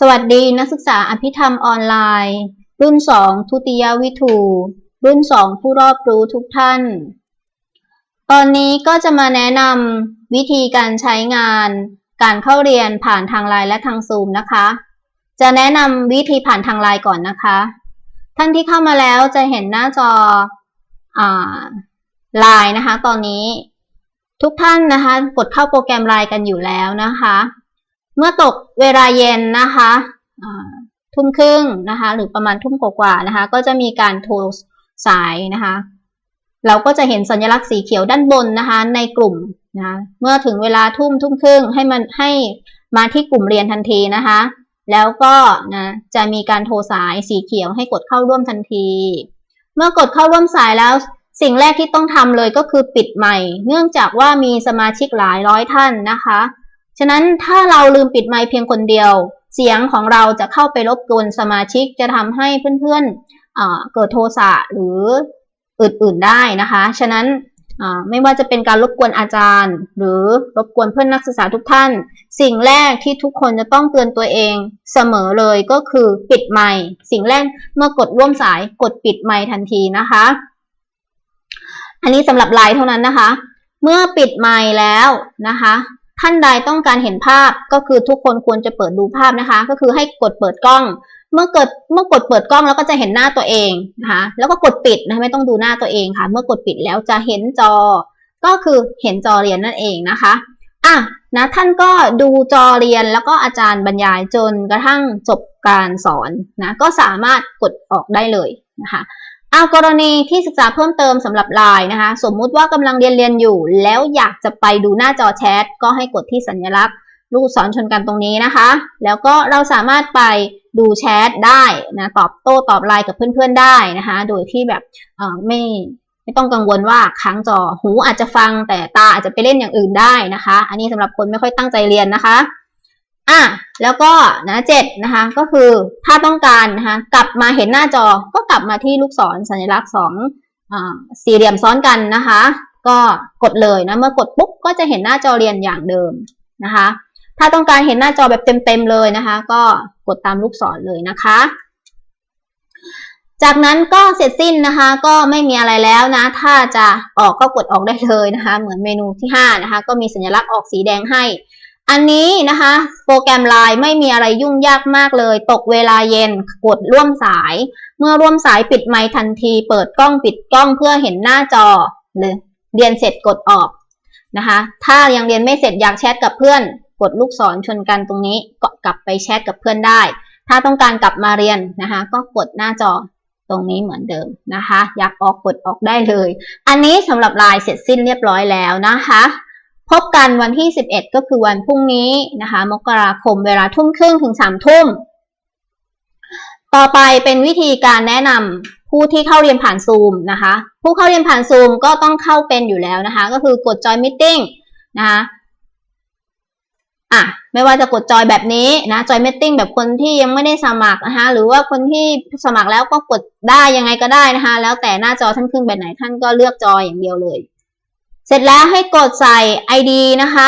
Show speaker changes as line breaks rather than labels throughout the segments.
สวัสดีนักศึกษาอภิธรรมออนไลน์ รุ่น 2 ทุติยวิถูรุ่น 2 ผู้รอบรู้ทุกท่าน ตอนนี้ก็จะมาแนะนำวิธีการใช้งาน การเข้าเรียนผ่านทางไลน์และทางซูมนะคะ จะแนะนำวิธีผ่านทางไลน์ก่อนนะคะ ท่านที่เข้ามาแล้วจะเห็นหน้าจอไลน์นะคะ ตอนนี้ทุกท่านนะคะ กดเข้าโปรแกรมไลน์กันอยู่แล้วนะคะ เมื่อตกเวลาเย็นนะคะทุ่มครึ่งนะคะหรือประมาณทุ่มกว่าๆนะคะ ก็จะมีการโทรสายนะคะ เราก็จะเห็นสัญลักษณ์สีเขียวด้านบนนะคะในกลุ่มนะะเมื่อถึงเวลาทุ่มทุ่มครึ่งให้มันให้มาที่กลุ่มเรียนทันทีนะคะ แล้วก็นะจะมีการโทรสายสีเขียวให้กดเข้าร่วมทันที เมื่อกดเข้าร่วมสายแล้วสิ่งแรกที่ต้องทำเลยก็คือปิดใหม่ เนื่องจากว่ามีสมาชิกหลายร้อยท่านนะคะ ฉะนั้นถ้าเราลืมปิดไมค์เพียงคนเดียว เสียงของเราจะเข้าไปรบกวนสมาชิกจะทำให้เพื่อนๆเกิดโทสะหรืออื่นๆได้นะคะ ฉะนั้นไม่ว่าจะเป็นการรบกวนอาจารย์ หรือรบกวนเพื่อนนักศึกษาทุกท่าน สิ่งแรกที่ทุกคนจะต้องเตือนตัวเองเสมอเลยก็คือปิดไมค์สิ่งแรกเมื่อกดร่วมสายกดปิดไมค์ทันทีนะคะ อันนี้สำหรับไลฟ์เท่านั้นนะคะ เมื่อปิดไมค์แล้วนะคะ ท่านใดต้องการเห็นภาพก็คือทุกคนควรจะเปิดดูภาพนะคะ ก็คือให้กดเปิดกล้อง เมื่อเกิดเมื่อกดเปิดกล้องแล้วก็จะเห็นหน้าตัวเองนะคะแล้วก็กดปิดนะไม่ต้องดูหน้าตัวเองค่ะ เมื่อกดปิดแล้วจะเห็นจอ ก็คือเห็นจอเรียนนั่นเองนะคะอะนะท่านก็ดูจอเรียนแล้วก็อาจารย์บรรยายจนกระทั่งจบการสอนนะก็สามารถกดออกได้เลยนะคะ อากรณีที่ศึกษาเพิ่มเติมสำหรับไลน์นะคะ สมมุติว่ากำลังเรียนเรียนอยู่ แล้วอยากจะไปดูหน้าจอแชทก็ให้กดที่สัญลักษณ์ลูกศรชนกันตรงนี้นะคะ แล้วก็เราสามารถไปดูแชทได้นะตอบโต้ตอบไลน์กับเพื่อนๆได้นะคะ โดยที่แบบไม่ไม่ต้องกังวลว่าค้างจอหูอาจจะฟังแต่ตาอาจจะไปเล่นอย่างอื่นได้นะคะ อันนี้สำหรับคนไม่ค่อยตั้งใจเรียนนะคะ อะแล้วก็นะเจ็ดนะคะก็คือถ้าต้องการนะคะกลับมาเห็นหน้าจอก็กลับมาที่ลูกศรสัญลักษณ์สองสี่เหลี่ยมซ้อนกันนะคะ ก็กดเลยนะเมื่อกดปุ๊บก็จะเห็นหน้าจอเรียนอย่างเดิมนะคะ ถ้าต้องการเห็นหน้าจอแบบเต็มๆเลยนะคะ ก็กดตามลูกศรเลยนะคะ จากนั้นก็เสร็จสิ้นนะคะ ก็ไม่มีอะไรแล้วนะ ถ้าจะออกก็กดออกได้เลยนะคะ เหมือนเมนูที่5นะคะ ก็มีสัญลักษณ์ออกสีแดงให้ อันนี้นะคะ โปรแกรมไลน์ไม่มีอะไรยุ่งยากมากเลย ตกเวลาเย็นกดร่วมสาย เมื่อร่วมสายปิดไมค์ทันที เปิดกล้องปิดกล้องเพื่อเห็นหน้าจอเลยเรียนเสร็จกดออกนะคะ ถ้ายังเรียนไม่เสร็จอยากแชทกับเพื่อน กดลูกศรชนกันตรงนี้ก็กลับไปแชทกับเพื่อนได้ ถ้าต้องการกลับมาเรียนนะคะ ก็กดหน้าจอตรงนี้เหมือนเดิมนะคะ อยากออกกดออกได้เลย อันนี้สำหรับไลน์เสร็จสิ้นเรียบร้อยแล้วนะคะ พบกันวันที่ 11 ก็คือวันพรุ่งนี้นะคะ มกราคมเวลาทุ่มครึ่งถึงสามทุ่ม ต่อไปเป็นวิธีการแนะนำผู้ที่เข้าเรียนผ่านซูมนะคะ ผู้เข้าเรียนผ่านซูมก็ต้องเข้าเป็นอยู่แล้วนะคะ ก็คือกด join meeting นะคะอะไม่ว่าจะกดจอยแบบนี้นะจอยม e ตติ้งแบบคนที่ยังไม่ได้สมัครนะคะหรือว่าคนที่สมัครแล้วก็กดได้ยังไงก็ได้นะคะ แล้วแต่หน้าจอท่านขึ้นแบบไหนท่านก็เลือกจอยอย่างเดียวเลย เสร็จแล้วให้กดใส่ ID นะคะ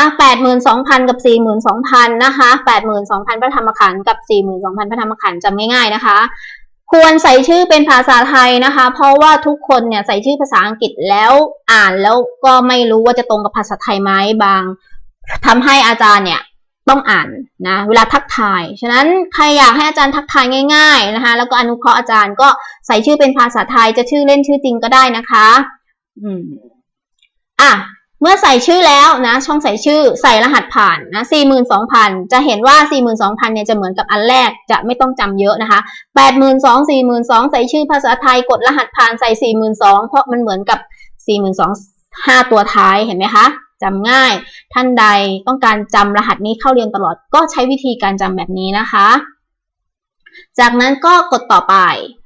82,000 กับ 42,000 นะคะ 82,000 พระธรรมขันธ์กับ 42,000 พระธรรมขันธ์จำง่ายๆนะคะ ควรใส่ชื่อเป็นภาษาไทยนะคะ เพราะว่าทุกคนเนี่ยใส่ชื่อภาษาอังกฤษแล้วอ่านแล้วก็ไม่รู้ว่าจะตรงกับภาษาไทยไหมบางทำให้อาจารย์เนี่ยต้องอ่านนะเวลาทักทาย ฉะนั้นใครอยากให้อาจารย์ทักทายง่าย ๆนะคะ แล้วก็อนุเคราะห์อาจารย์ก็ใส่ชื่อเป็นภาษาไทยจะชื่อเล่นชื่อจริงก็ได้นะคะ อืม อะเมื่อใส่ชื่อแล้วนะ ช่องใส่ชื่อใส่รหัสผ่านนะ42,000 จะเห็นว่า 42,000เนี่ยจะเหมือนกับอันแรกจะไม่ต้องจำเยอะนะคะ82,000 42,000 ใส่ชื่อภาษาไทยกดรหัสผ่านใส่ 42,000 เพราะมันเหมือนกับ 42,000 5 ตัวท้ายเห็นไหมคะจำง่าย ท่านใดต้องการจำรหัสนี้เข้าเรียนตลอดก็ใช้วิธีการจำแบบนี้นะคะ จากนั้นก็กดต่อไป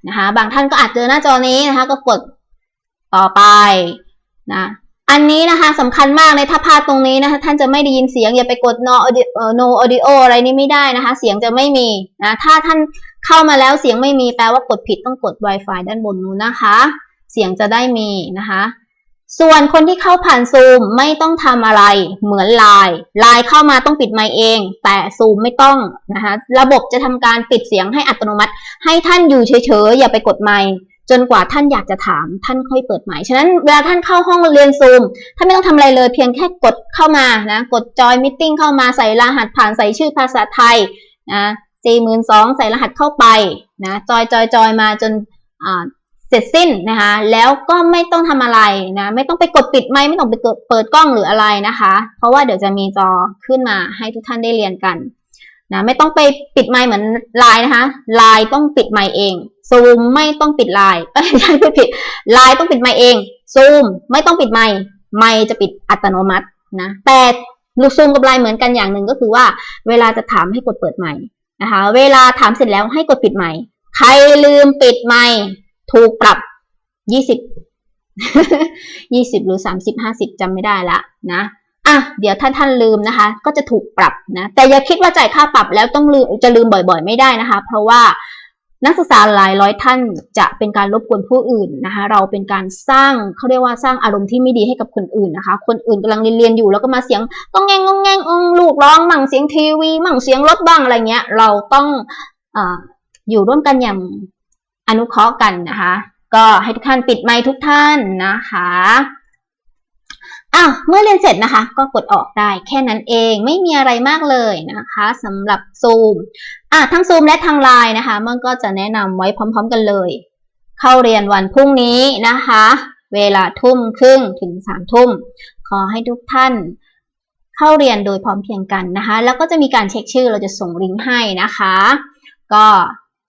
นะคะ บางท่านก็อาจเจอหน้าจอนี้นะคะ ก็กดต่อไปนะ อันนี้นะคะสำคัญมากเลยถ้าพลาดตรงนี้นะคะ ท่านจะไม่ได้ยินเสียงอย่าไปกด no audio no audio อะไรนี้ไม่ได้นะคะ เสียงจะไม่มีนะถ้าท่านเข้ามาแล้วเสียงไม่มีแปลว่ากดผิดต้องกด Wi-Fi ด้านบนนู้นนะคะ เสียงจะได้มีนะคะ ส่วนคนที่เข้าผ่านซูมไม่ต้องทำอะไรเหมือนไลน์ไลน์เข้ามาต้องปิดไมค์เอง แต่ซูมไม่ต้องนะคะ ระบบจะทำการปิดเสียงให้อัตโนมัติ ให้ท่านอยู่เฉยๆอย่าไปกดไมค์ จนกว่าท่านอยากจะถามท่านค่อยเปิดไมค์ฉะนั้นเวลาท่านเข้าห้องเรียนซูมท่านไม่ต้องทำอะไรเลยเพียงแค่กดเข้ามานะกดจอยมิ팅เข้ามาใส่รหัสผ่านใส่ชื่อภาษาไทยนะสี่หมื่นสองใส่รหัสเข้าไปนะจอยจอยจอยมาจนอ่าเสร็จสิ้นนะคะแล้วก็ไม่ต้องทำอะไรนะไม่ต้องไปกดปิดไมค์ไม่ต้องไปเปิดกล้องหรืออะไรนะคะ เพราะว่าเดี๋ยวจะมีจอขึ้นมาให้ทุกท่านได้เรียนกันนะไม่ต้องไปปิดไมค์เหมือนไลน์นะคะไลน์ต้องปิดไมค์เอง ซูมไม่ต้องปิดไลน์เอ้ยไม่ใช่ผิดไลน์ต้องปิดไมเองซูมไม่ต้องปิดไมไมจะปิดอัตโนมัตินะแต่ลูกซูมกับไลน์เหมือนกันอย่างหนึ่งก็คือว่า เวลาจะถามให้กดเปิดไมค์นะคะ เวลาถามเสร็จแล้วให้กดปิดไมค์ใครลืมปิดไมค์ถูกปรับยี่สิบยี่สิบหรือสามสิบห้าสิบจำไม่ได้ละนะอะเดี๋ยวท่านท่านลืมนะคะ ก็จะถูกปรับนะ แต่อย่าคิดว่าจ่ายค่าปรับแล้วต้องลืมจะลืมบ่อยๆ ไม่ได้นะคะ เพราะว่า นักศึกษาหลายร้อยท่านจะเป็นการรบกวนผู้อื่นนะคะ เราเป็นการสร้างเขาเรียกว่าสร้างอารมณ์ที่ไม่ดีให้กับคนอื่นนะคะ คนอื่นกำลังเรียนอยู่แล้วก็มาเสียงต้องแงงงงแงงองลูกร้องมั่งเสียงทีวี มั่งเสียงรถบ้างอะไรเงี้ย เราต้องออยู่ร่วมกันอย่างอนุเคราะห์กันนะคะ ก็ให้ทุกท่านปิดไมค์ทุกท่านนะคะ อ้าวเมื่อเรียนเสร็จนะคะ ก็กดออกได้แค่นั้นเองไม่มีอะไรมากเลยนะคะสำหรับซูมอะทั้งซูมและทางไลน์นะคะ มันก็จะแนะนำไว้พร้อม ๆ กันเลย เข้าเรียนวันพรุ่งนี้นะคะ เวลาทุ่มครึ่งถึงสามทุ่ม ขอให้ทุกท่านเข้าเรียนโดยพร้อมเพียงกันนะคะ แล้วก็จะมีการเช็คชื่อเราจะส่งลิงก์ให้นะคะ ก็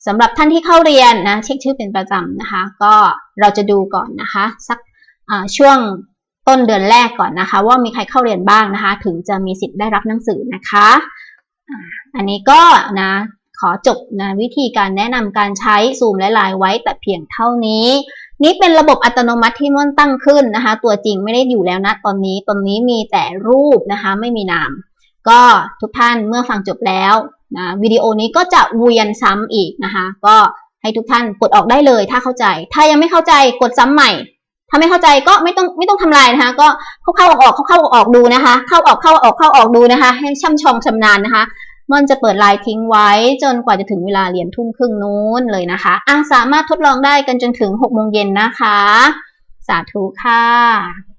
สำหรับท่านที่เข้าเรียนนะเช็คชื่อเป็นประจำนะคะ ก็เราจะดูก่อนนะคะ สักช่วง ต้นเดือนแรกก่อนนะคะ ว่ามีใครเข้าเรียนบ้างนะคะ ถึงจะมีสิทธิ์ได้รับหนังสือนะคะอันนี้ก็นะขอจบนะวิธีการแนะนำการใช้ซูมและไลน์ไว้แต่เพียงเท่านี้ นี่เป็นระบบอัตโนมัติที่ม่วนตั้งขึ้นนะคะ ตัวจริงไม่ได้อยู่แล้วนะตอนนี้ตอนนี้มีแต่รูปนะคะไม่มีนาม ก็ทุกท่านเมื่อฟังจบแล้วนะวิดีโอนี้ก็จะเวียนซ้ำอีกนะคะ ก็ให้ทุกท่านกดออกได้เลยถ้าเข้าใจ ถ้ายังไม่เข้าใจกดซ้ำใหม่ ถ้าไม่เข้าใจก็ไม่ต้องไม่ต้องทำลายนะคะ ก็เข้าเข้าออกออกเข้าเข้าออกออกดูนะคะ เข้าออกเข้าออกเข้าออกดูนะคะ ให้ช่ำชองชำนาญนะคะมอนจะเปิดไลน์ทิ้งไว้ จนกว่าจะถึงเวลาเรียนทุ่มครึ่งนู้นเลยนะคะอะสามารถทดลองได้กันจนถึง6โมงเย็นนะคะ สาธุค่ะ